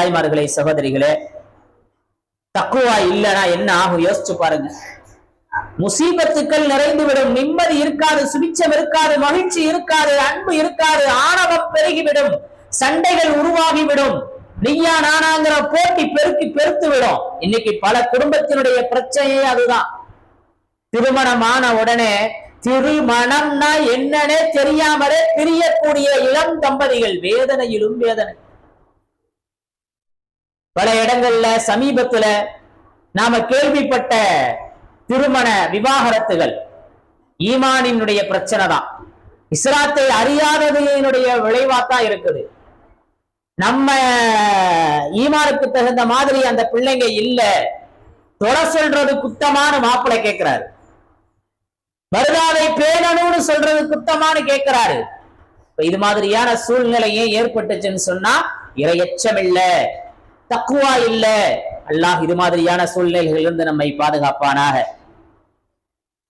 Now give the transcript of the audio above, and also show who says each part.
Speaker 1: தாய்மார்களே சகோதரிகளே தக்குவா இல்லைன்னா என்ன ஆகும்? யோசிச்சு பாருங்க. முசீபத்துக்கள் நிறைந்துவிடும். நிம்மதி இருக்காது சுபிச்சம் இருக்காது மகிழ்ச்சி இருக்காது அன்பு இருக்காது ஆணவம் பெருகிவிடும். சண்டைகள் உருவாகிவிடும். நீயா நானாங்கிற போட்டி பெருக்கி பெருத்து விடும் இன்னைக்கு பல குடும்பத்தினுடைய பிரச்சனையே அதுதான். திருமணமான உடனே திருமணம்னா என்னன்னே தெரியாமலே பிரியக்கூடிய இளம் தம்பதிகள் வேதனையிலும் வேதனை. பல இடங்கள்ல சமீபத்துல நாம கேள்விப்பட்ட திருமண விவாகரத்துகள் ஈமானினுடைய பிரச்சனை தான். இஸ்லாத்தை அறியாததையினுடைய விளைவாத்தான் இருக்குது. நம்ம ஈமானுக்கு தகுந்த மாதிரி அந்த பிள்ளைங்க இல்ல. தொலை சொல்றது குத்தமான மாப்பிள்ளை கேட்கிறாரு மருதாவை பேணணும்னு சொல்றது குத்தமானு கேட்கிறாரு இது மாதிரியான சூழ்நிலையே ஏற்பட்டுச்சுன்னு சொன்னா இரையச்சம் தக்குவா இல்ல. அல்லாஹ் இது மாதிரியான சூழ்நிலைகளிலிருந்து நம்மை பாதுகாப்பானாக.